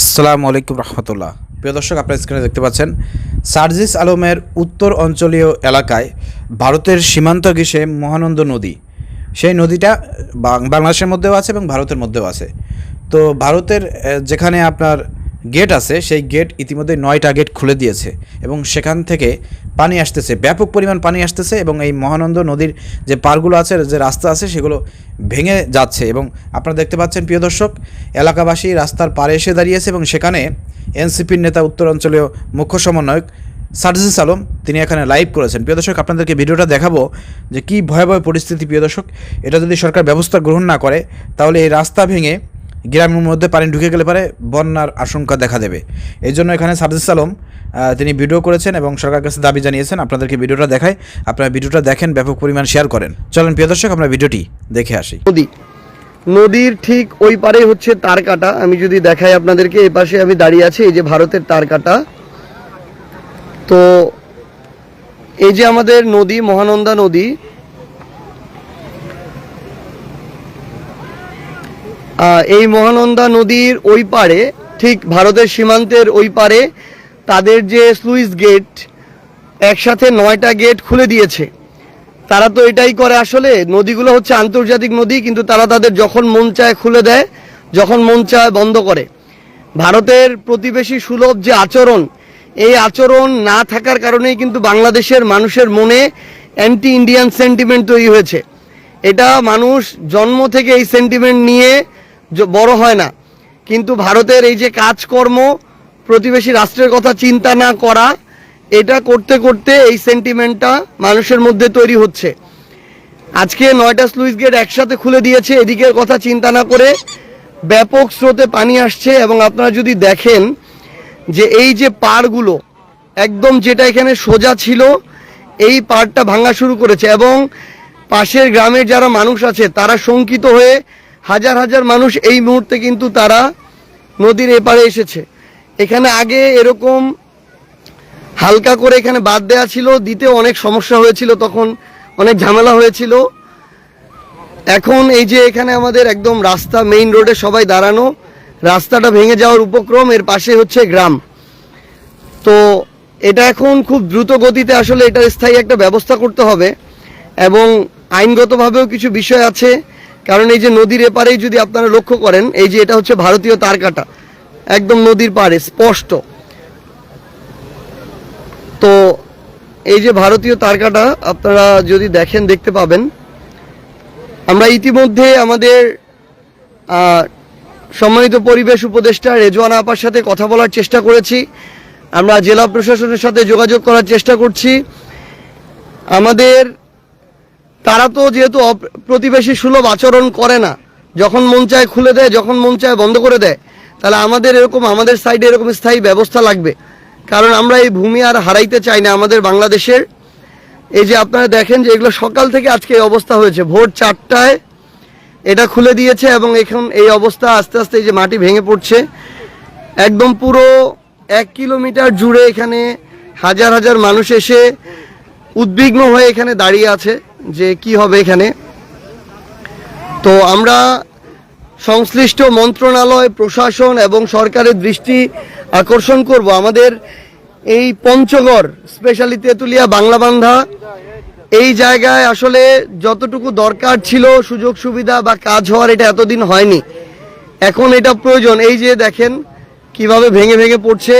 আসসালামু আলাইকুম রহমতুল্লাহ। প্রিয় দর্শক, আপনার স্ক্রিনে দেখতে পাচ্ছেন সার্জিস আলমের উত্তর অঞ্চলীয় এলাকায় ভারতের সীমান্ত ঘেঁষে মহানন্দ নদী। সেই নদীটা বাংলাদেশের মধ্যেও আছে এবং ভারতের মধ্যেও আছে। তো ভারতের যেখানে আপনার গেট আছে, সেই গেট ইতিমধ্যে নয়টা গেট খুলে দিয়েছে এবং সেখান থেকে পানি আসতেছে, ব্যাপক পরিমাণ পানি আসতেছে এবং এই মহানন্দ নদীর যে পারগুলো আছে, যে রাস্তা আছে, সেগুলো ভেঙে যাচ্ছে এবং আপনারা দেখতে পাচ্ছেন, প্রিয় দর্শক, এলাকাবাসী রাস্তার পাড়ে এসে দাঁড়িয়েছে এবং সেখানে এনসিপির নেতা উত্তরাঞ্চলীয় মুখ্য সমন্বয়ক সার্জিস আলম, তিনি এখানে লাইভ করেছেন। প্রিয় দর্শক, আপনাদেরকে ভিডিওটা দেখাবো যে কী ভয়াবহ পরিস্থিতি, প্রিয় দর্শক। এটা যদি সরকার ব্যবস্থা গ্রহণ না করে, তাহলে এই রাস্তা ভেঙে গ্রামের মধ্যে পানি ঢুকে গেলে পারে বন্যার আশঙ্কা দেখা দেবে। এই জন্য এখানে সার্জিস আলম তিনি ভিডিও করেছেন এবং সরকার কাছে দাবি জানিয়েছেন, আপনাদেরকে ভিডিওটা দেখায়, আপনারা ভিডিওটা দেখেন, ব্যাপক পরিমাণ শেয়ার করেন। চলেন প্রিয় দর্শক, আমরা ভিডিওটি দেখে আসি। নদী। নদীর ঠিক ওই পারে হচ্ছে তার কাটা। আমি যদি দেখাই আপনাদেরকে, এই পাশে আমি দাঁড়িয়ে আছি, এই যে ভারতের তার কাটা। তো এই যে আমাদের নদী, মহানন্দা নদী এই মহানন্দা নদীর ওই পারে ঠিক ভারতের সীমান্তের ওই পারে তাদের যে স্লুইস গেট, একসাথে নয়টা গেট খুলে দিয়েছে। তারা তো এটাই করে আসলে, নদীগুলো হচ্ছে আন্তর্জাতিক নদী, কিন্তু তারা তাদের যখন মন চায় খুলে দেয়, যখন মন চায় বন্ধ করে। ভারতের প্রতিবেশী সুলভ যে আচরণ, এই আচরণ না থাকার কারণেই কিন্তু বাংলাদেশের মানুষের মনে অ্যান্টি ইন্ডিয়ান সেন্টিমেন্ট তৈরি হয়েছে। এটা মানুষ জন্ম থেকে এই সেন্টিমেন্ট নিয়ে বড় হয় না। কিন্তু ভারতের এই যে কাজকর্ম, প্রতিবেশী রাষ্ট্রের কথা চিন্তা না করা, এটা করতে করতে এই সেন্টিমেন্টটা মানুষের মধ্যে তৈরি হচ্ছে। আজকে নয়টা স্লুইস গেট একসাথে খুলে দিয়েছে, এদিকের কথা চিন্তা না করে ব্যাপক স্রোতে পানি আসছে এবং আপনারা যদি দেখেন যে এই যে পাড়গুলো, একদম যেটা এখানে সোজা ছিল, এই পাড়টা ভাঙা শুরু করেছে এবং পাশের গ্রামের যারা মানুষ আছে, তারা শঙ্কিত হয়ে হাজার হাজার মানুষ এই মুহূর্তে কিন্তু তারা নদীর এপারে এসেছে। এখানে আগে এরকম হালকা করে এখানে বাদ দেওয়া ছিল, দিতে অনেক সমস্যা হয়েছিল, তখন অনেক ঝামেলা হয়েছিল। এখন এই যে এখানে আমাদের একদম রাস্তা মেইন রোডে সবাই দাঁড়ানো, রাস্তাটা ভেঙে যাওয়ার উপক্রম, এর পাশে হচ্ছে গ্রাম। তো এটা এখন খুব দ্রুত গতিতে আসলে এটার স্থায়ী একটা ব্যবস্থা করতে হবে এবং আইনগতভাবেও কিছু বিষয় আছে। কারণ এই যে নদীর এপারেই যদি আপনারা লক্ষ্য করেন, এই যে এটা হচ্ছে ভারতীয় তারকাটা, একদম নদীর পাড়ে, স্পষ্ট। তো এই যে ভারতীয় তারকাটা, আপনারা যদি দেখেন, দেখতে পাবেন। আমরা ইতিমধ্যে আমাদের সম্মানিত পরিবেশ উপদেষ্টা রেজওয়ানা আপার সাথে কথা বলার চেষ্টা করেছি। আমরা জেলা প্রশাসনের সাথে যোগাযোগ করার চেষ্টা করছি। আমাদের তারা তো যেহেতু প্রতিবেশী সুলভ আচরণ করে না। যখন মন চায় খুলে দেয়, যখন মন চায় বন্ধ করে দেয়, তাহলে আমাদের এরকম, আমাদের সাইডে এরকম স্থায়ী ব্যবস্থা লাগবে। কারণ আমরা এই ভূমি আর হারাইতে চাই না আমাদের বাংলাদেশের। এই যে আপনারা দেখেন যে এগুলো সকাল থেকে আজকে এই অবস্থা হয়েছে। ভোর চারটায় এটা খুলে দিয়েছে এবং এখন এই অবস্থা আস্তে আস্তে এই যে মাটি ভেঙে পড়ছে। একদম পুরো এক কিলোমিটার জুড়ে এখানে হাজার হাজার মানুষ এসে উদ্বিগ্ন হয়ে এখানে দাঁড়িয়ে আছে। যে কি হবে এখানে। তো আমরা সংশ্লিষ্ট মন্ত্রণালয়, প্রশাসন এবং সরকারের দৃষ্টি আকর্ষণ করব। আমাদের এই পঞ্চগড় স্পেশালি তেঁতুলিয়া, বাংলাবান্ধা, এই জায়গায় আসলে যতটুকু দরকার ছিল, সুযোগ, সুবিধা বা কাজ হওয়ার এটা এতদিন হয়নি। এখন এটা প্রয়োজন। এই যে দেখেন, কীভাবে ভেঙে ভেঙে পড়ছে।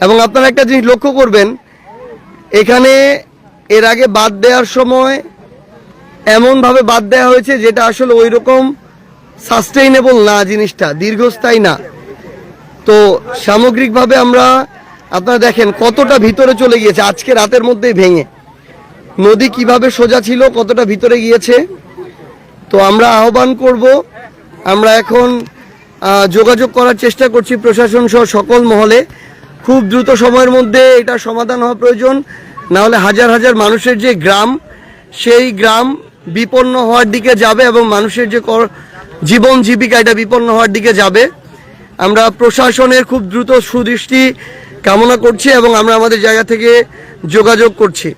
এবং আপনারা একটা জিনিস লক্ষ্য করবেন, এখানে এর আগে বাদ দেওয়ার সময় এমনভাবে বাদ দেওয়া হয়েছে যেটা আসলে ওই রকম সাস্টেইনেবল না জিনিসটা, দীর্ঘস্থায়ী না। তো সামগ্রিকভাবে আমরা, আপনারা দেখেন কতটা ভিতরে চলে গিয়েছে, আজকে রাতের মধ্যেই ভেঙে। নদী কীভাবে সোজা ছিল, কতটা ভিতরে গিয়েছে, তো আমরা আহ্বান করব, আমরা এখন যোগাযোগ করার চেষ্টা করছি প্রশাসন সহ সকল মহলে। খুব দ্রুত সময়ের মধ্যে এটা সমাধান হওয়া প্রয়োজন। না হলে হাজার হাজার মানুষের যে গ্রাম, সেই গ্রাম বিপন্ন হওয়ার দিকে যাবে এবং মানুষের যে জীবন জীবিকা এটা বিপন্ন হওয়ার দিকে যাবে। আমরা প্রশাসনের খুব দ্রুত সুদৃষ্টি কামনা করছি এবং আমরা আমাদের জায়গা থেকে যোগাযোগ করছি।